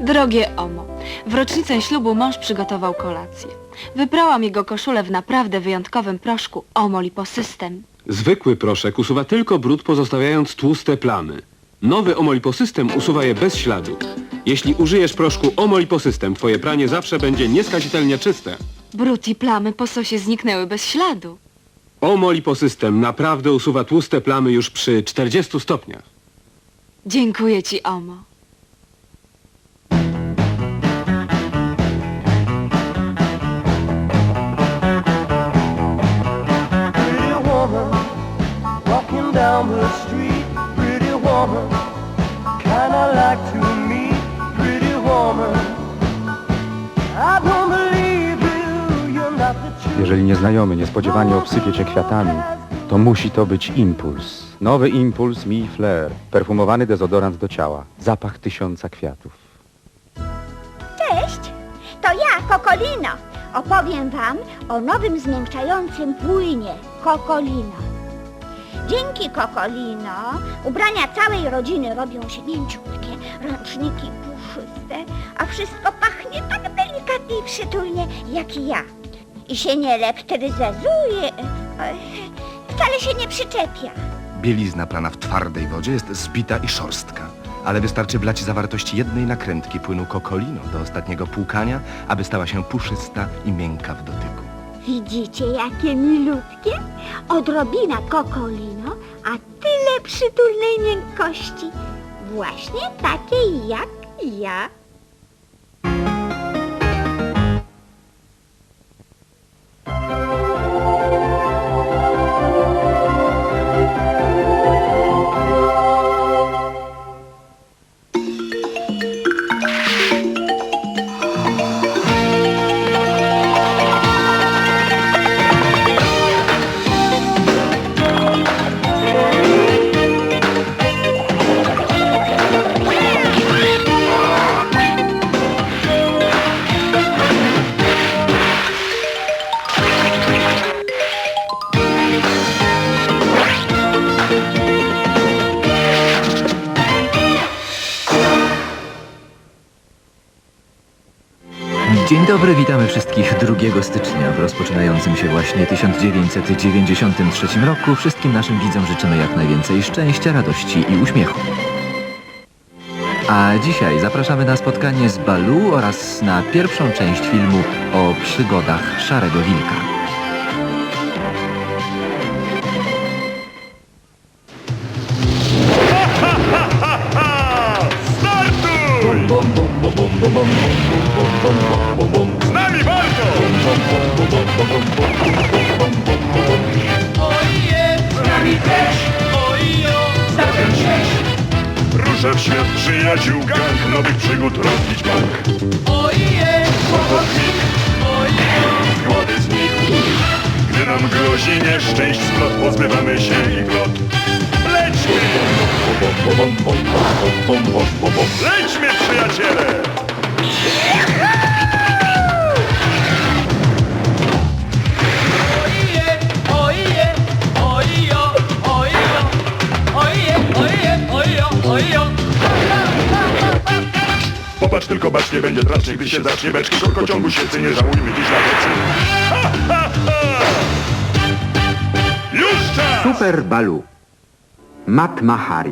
Drogie Omo, w rocznicę ślubu mąż przygotował kolację. Wyprałam jego koszulę w naprawdę wyjątkowym proszku Omo Liposystem. Zwykły proszek usuwa tylko brud, pozostawiając tłuste plamy. Nowy Omoliposystem usuwa je bez śladu. Jeśli użyjesz proszku Omoliposystem, twoje pranie zawsze będzie nieskazitelnie czyste. Brud i plamy po sosie zniknęły bez śladu. Omoliposystem naprawdę usuwa tłuste plamy już przy 40 stopniach. Dziękuję ci, Omo. Like to meet. Pretty woman, I don't believe you. You're not the truth. Jeżeli nieznajomy niespodziewanie obsypie cię kwiatami, to musi to być impuls. Nowy impuls Mi Flair. Perfumowany dezodorant do ciała. Zapach tysiąca kwiatów. Cześć, to ja, Kokolino. Opowiem wam o nowym zmiękczającym płynie Kokolino. Dzięki Kokolino ubrania całej rodziny robią się mięciutkie, ręczniki puszyste, a wszystko pachnie tak delikatnie i przytulnie jak ja. I się nie elektryzuje, e, wcale się nie przyczepia. Bielizna prana w twardej wodzie jest zbita i szorstka, ale wystarczy wlać zawartość jednej nakrętki płynu kokolino do ostatniego płukania, aby stała się puszysta i miękka w dotyku. Widzicie, jakie milutkie? Odrobina kokolino, a tyle przytulnej miękkości. Właśnie takiej jak ja. Dzień dobry, witamy wszystkich 2 stycznia w rozpoczynającym się właśnie 1993 roku. Wszystkim naszym widzom życzymy jak najwięcej szczęścia, radości i uśmiechu. A dzisiaj zapraszamy na spotkanie z Balu oraz na pierwszą część filmu o przygodach Szarego Wilka. Z nami walczą! Ruszę w świat przyjaciół gang Nowych przygód rozbić bank Ochotnik W głowie znikł Gdy nam grozi nieszczęść splot Pozbywamy się ich lot Lećmy! Lećmy przyjaciele! Popatrz tylko bacznie, będzie tracznie, gdy się zacznie beczki Korkociągu się nie żałujmy dziś na plecy Ha, ha, ha! Już czas! Super Balu. Mat Mahari.